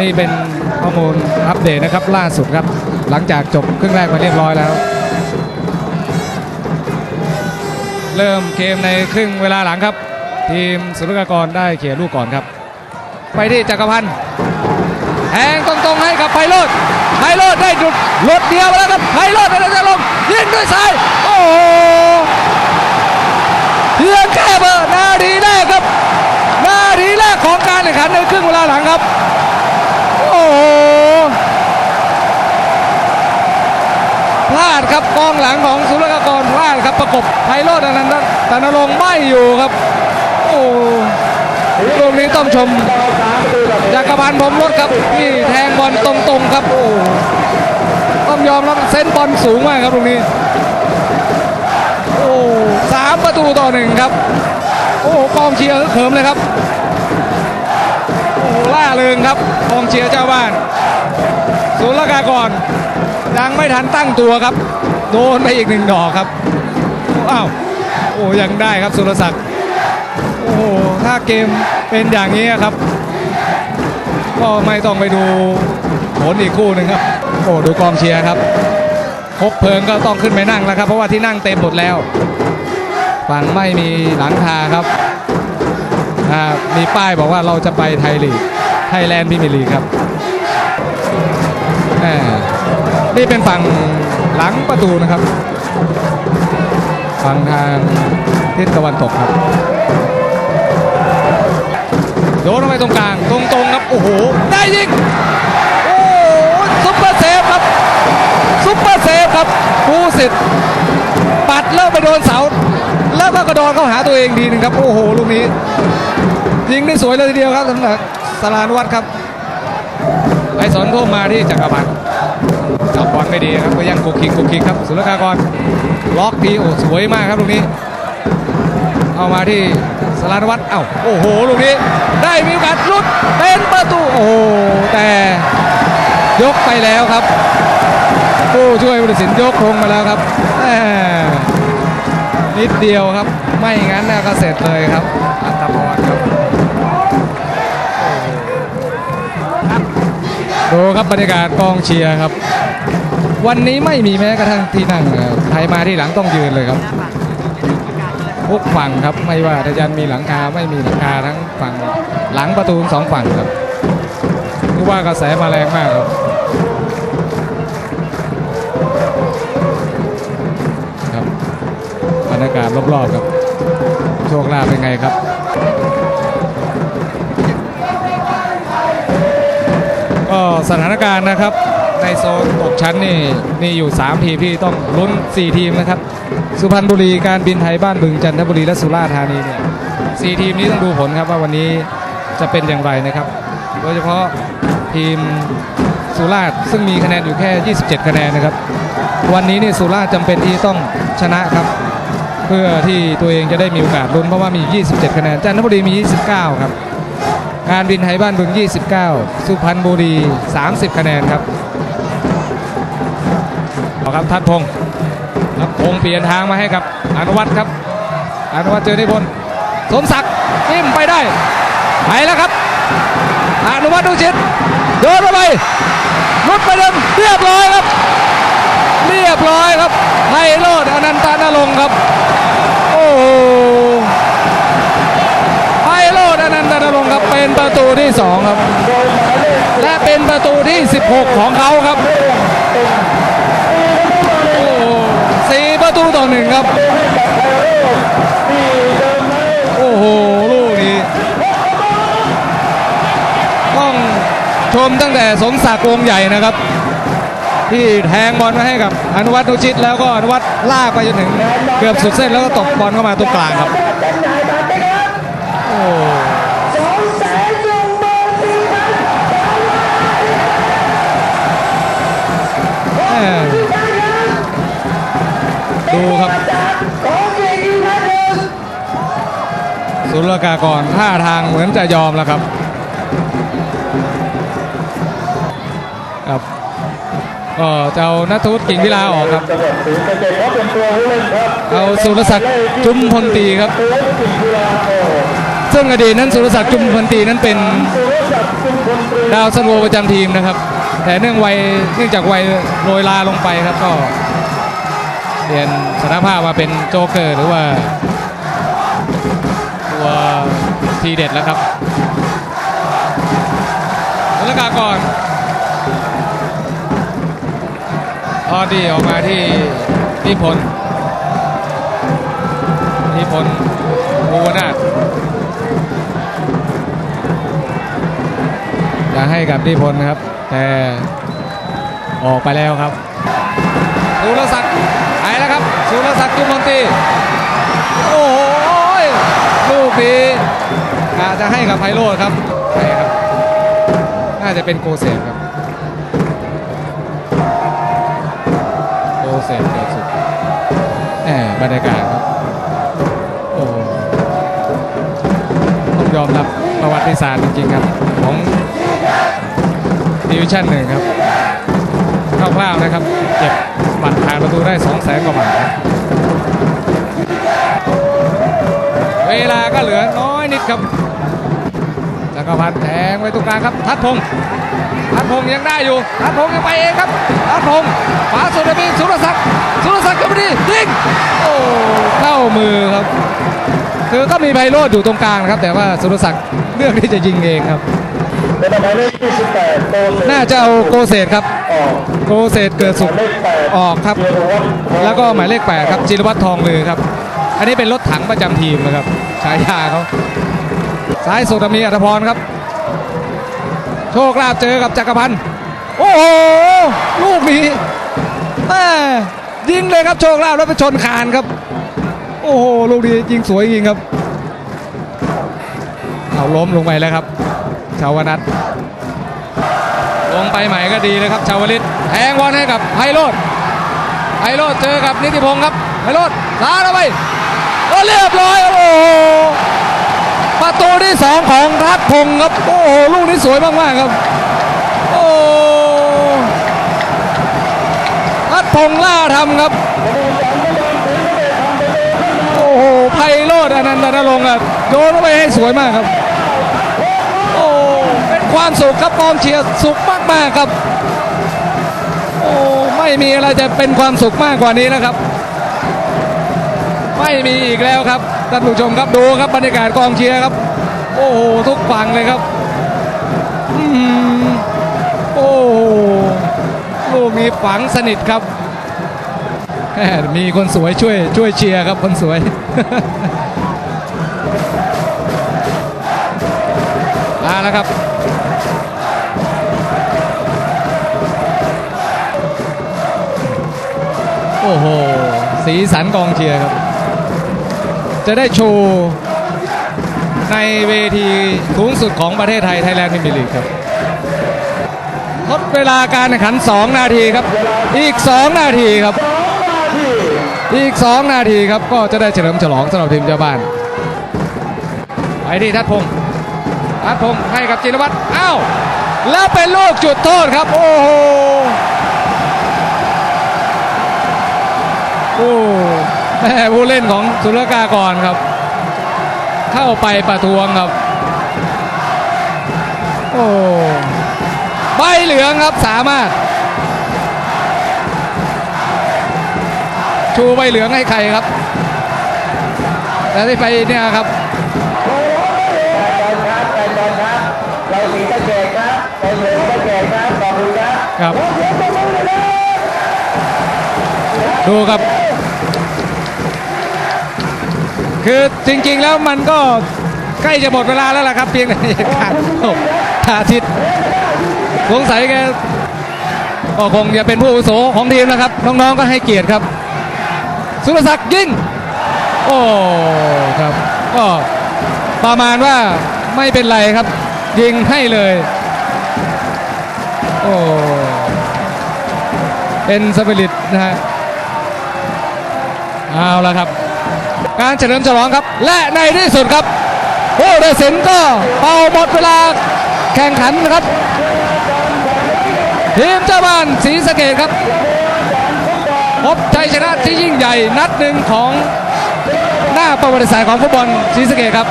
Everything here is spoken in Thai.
นี่เป็นข้อมูลอัปเดตนะครับล่าสุดครับ หลังจากจบครึ่งแรกไปเรียบร้อยแล้ว เริ่มเกมในครึ่งเวลาหลังครับ ทีมสุรกากรได้เขี่ยลูกก่อนครับ ไปที่จักรพันธ์แทงตรงๆให้กับไพโรดไพโรดได้จุดลดเดียวแล้วครับไพโรดได้จะลงยิงด้วยซ้ายโอ้โหเพียงแค่เบอร์นาทีแรกครับนาทีแรกของการแข่งขันในครึ่งเวลาหลังครับ พลาดครับกองหลังของสุรกากรพลาดครับประกบไพโรดอนันต์ตนรงค์ไม่อยู่ครับโอ้ลูกนี้ต้องชมจักรพันธ์ผมรถครับที่แทงบอลตรงๆครับโอ้ต้องยอมรับเส้นบอลสูงมากครับตรงนี้โอ้สามประตูต่อหนึ่งครับ โอ้กองเชียร์เหิมเลยครับ ล่าเริงครับกองเชียร์เจ้าบ้านศูนย์ละกากรยังไม่ทันตั้งตัวครับ โดนไปอีกหนึ่งดอกครับอ้าวโอ้ยังได้ครับสุรศักดิ์โอ้ถ้าเกมเป็นอย่างนี้ครับ ก็ไม่ต้องไปดูผลอีกคู่หนึ่งครับโอ้ดูกองเชียร์ครับคบเพลิงก็ต้องขึ้นไปนั่งแล้วครับ เพราะว่าที่นั่งเต็มหมดแล้ว ฝั่งไม่มีหลังคาครับ มีป้ายบอกว่าเราจะไปไทยลีกไทยแลนด์พรีเมียร์ลีกครับ นี่เป็นฝั่งหลังประตูนะครับ ฝั่งทางทิศตะวันตกครับ โดนเข้าไปตรงกลาง ตรงๆครับ โอ้โห ได้ยิง โอ้โหซุปเปอร์เซฟครับ ซุปเปอร์เซฟครับผู้สิทธิ์ปัดแล้วไปโดนเสา แล้วก็กระโดดเข้าหาตัวเองดีหนึ่งครับ โอ้โห ลูกนี้ ยิงได้สวยเลยทีเดียวครับสำหรับสลานวัตรครับไอสอนโทมมาที่จักรพันธ์จับบอลไม่ดีครับก็ยังกุกคิกกุกคิกครับสุรกากรล็อกดีโอ้สวยมากครับลูกนี้ เอามาที่สลานวัตรเอ้าโอ้โหลูกนี้ ได้มีโอกาสลุดเป็นประตูโอ้แต่ยกไปแล้วครับ ผู้ช่วยผู้ตัดสินยกลงมาแล้วครับนิดเดียวครับ ไม่งั้นน่ะก็เสร็จเลยครับ ดูครับบรรยากาศกองเชียร์ครับ วันนี้ไม่มีแม้กระทั่งที่นั่งใครมาที่หลังต้องยืนเลยครับทุกฝั่งครับไม่ว่าจะยันมีหลังคาไม่มีหลังคาทั้งฝั่งหลังประตูทั้งสองฝั่งครับคือว่ากระแสมาแรงมากครับครับบรรยากาศรอบๆครับโชคลาภเป็นไงครับ ก็สถานการณ์นะครับ ในโซนตกชั้นนี่มีอยู่ 3 ทีมที่ต้องลุ้น 4 ทีมนะครับ สุพรรณบุรีการบินไทยบ้านบึงจันทบุรีและสุราษฎร์ธานีเนี่ยสทีมนี้ต้องดูผลครับว่าวันนี้จะเป็นอย่างไรนะครับ โดยเฉพาะทีมสุราษฎร์ซึ่งมีคะแนนอยู่แค่ 27 คะแนนนะครับ วันนี้นี่สุราษฎร์จำเป็นที่ต้องชนะครับ เพื่อที่ตัวเองจะได้มีโอกาสลุ้นเพราะว่ามี 27 คะแนนจันทบุรีมี 29 ครับ การบินไทยบ้านบึง 29 สุพรรณบุรี 30 คะแนนครับเอาครับทัดพงศ์ทัดพงศ์เปลี่ยนทางมาให้กับอนุวัตรครับ อนุวัตรเจอนิพนธ์สมศักดิ์จิ้มไปได้ไปแล้วครับ อนุวัตรดูจิตเดินเข้าไปลุดไปเดิมเรียบร้อยครับ เรียบร้อยครับไพโรดอนันตานรงครับ โอ้ ดอนันตานรงครับเป็นประตูที่ 2 ครับ และเป็นประตูที่ 16 ของเขาครับสี่ประตูต่อหนึ่งครับ โอ้โห ลูกนี้ ต้องชมตั้งแต่สมศักดิ์วงใหญ่นะครับ ที่แทงบอลมาให้กับอนุวัฒน์นุชิต แล้วก็อนุวัฒน์ลากไปจนถึง เกือบสุดเส้นแล้วก็ตบบอลเข้ามาตรงกลางครับ โอ้ ดูครับสุรกากรท่าทางเหมือนจะยอมแล้วครับครับก็จะเอานัทวุฒิกิ่งวิลาออกครับ เอาสุรศักดิ์จุมพลตีครับ ซึ่งอดีตนั้นสุรศักดิ์จุมพลตีนั้นเป็นดาวซันโวประจำทีมนะครับ แต่เนื่องวัยเนื่องจากวัยโรยลาลงไปครับก็เปลี่ยนสารภาพมาเป็นโจเกอร์หรือว่าตัวทีเด็ดแล้วครับแล้วกาก่อนออดีออกมาที่นิพนธ์นิพนธ์ภูวนาถจะให้กับนิพนธ์ครับ แต่ออกไปแล้วครับสุรศักดิ์หายแล้วครับสุรศักดิ์จุมนตรีโอ้โหลูกนี้อาจจะให้กับไพโรดครับใช่ครับ น่าจะเป็นโกเซฟครับโกเซฟเสุดแหมบรรยากาศครับโอ้ต้องยอมรับประวัติศาสตร์จริงๆครับ ชั่นหนึ่งครับคร่าวๆนะครับ เก็บบัตรทางประตูได้2 0 0แสนกว่าบาทเวลาก็เหลือน้อยนิดครับจักรพันธ์แทงไว้ตรงกลางครับ ทัดพงศ์ทัดพงศ์ยังได้อยู่ ทัดพงศ์ยังไปเองครับ ทัดพงศ์ขวาสุดมีสุรศักดิ์สุรศักดิ์ก็ไม่ดียิงโอ้เข้ามือครับ คือก็มีไพโรดอยู่ตรงกลางนะครับ แต่ว่าสุรศักดิ์เลือกที่จะยิงเองครับ เป็นหมายเลข28โกเซน่าจะเอาโกเศษครับ ออกโกเศษเกิดหสุมาดยเลข8ออกครับ เจรวัตรแล้วก็หมายเลข8ครับจิรวัตรทองลือครับ อันนี้เป็นรถถังประจำทีมนะครับฉายาเขาซ้ายสุดมีอัธพรครับ โชคลาภเจอกับจักรพันธ์โอ้โหลูกนี้แม่ยิงเลยครับโชคลาภแล้วไปชนคานครับ โอ้โหลูกนี้ยิงสวยจริงครับเอาล้มลงไปแล้วครับ ชาวนัทลงไปใหม่ก็ดีเลยครับชาวลิตแทงบอลให้กับไพโรธไพโรดเจอกับนิติพงศ์ครับไพโรดลาเข้าไปโอ้เรียบร้อยโอ้ประตูที่สองของรัฐพงศ์ครับโอ้โหลูกนี้สวยมากๆครับโอ้รัฐพงศ์ล่าทำครับโอ้โหไพโรดอนันตนรงค์อะโยนเข้าไปให้สวยมากครับ เป็นความสุขครับกองเชียร์สุขมากๆครับ โอ้ไม่มีอะไรจะเป็นความสุขมากกว่านี้แล้วครับ ไม่มีอีกแล้วครับท่านผู้ชมครับดูครับบรรยากาศกองเชียร์ครับ โอ้โหทุกฝั่งเลยครับอโอ้ลูกนี้ฝังสนิทครับแหมมีคนสวยช่วยช่วยเชียร์ครับคนสวยมาแล้วครับ โอ้โห สีสันกองเชียร์ครับ จะได้โชว์ในเวทีสูงสุดของประเทศไทย ไทยแลนด์พรีเมียร์ลีกครับทดเวลาการแข่งขัน 2 นาทีครับ อีก 2 นาทีครับ อีก 2 นาทีครับ ก็จะได้เฉลิมฉลองสำหรับทีมเจ้าบ้าน ไปที่ทัดพงศ์ทัดพงศ์ให้กับจิรวัตรอ้าว แล้วเป็นลูกจุดโทษครับ โอ้โห โอ้แม่ผู้เล่นของสุรกากรครับ เข้าไปประท้วงครับ โอ้ใบเหลืองครับสามารถ ชูใบเหลืองให้ใครครับแต่ที่ไปเนี่ยครับแฟนครับแฟนครับเราสีตะแกรงครับเราเหลืองตะแกรงครับขอบคุณครับครับ ดูครับ คือจริงๆแล้วมันก็ใกล้จะหมดเวลาแล้วล่ะครับเพียงแต่เหตุการณ์ตกอาทิตสงสัยแกก็คงจะเป็นผู้อุโสของทีมนะครับ น้องๆก็ให้เกียรติครับ สุรศักดิ์ยิงโอ้ครับ ก็ประมาณว่าไม่เป็นไรครับ ยิงให้เลย โอ้เป็นสปิริตนะฮะ เอาละครับ การเฉลิมฉลองครับ และในที่สุดครับโอ้เดสินก็เป่าหมดเวลาแข่งขันนะครับ ทีมเจ้าบ้านศรีสะเกดครับ พบชัยชนะที่ยิ่งใหญ่นัดหนึ่งของหน้าประวัติศาสตร์ของฟุตบอลศรีสะเกดครับ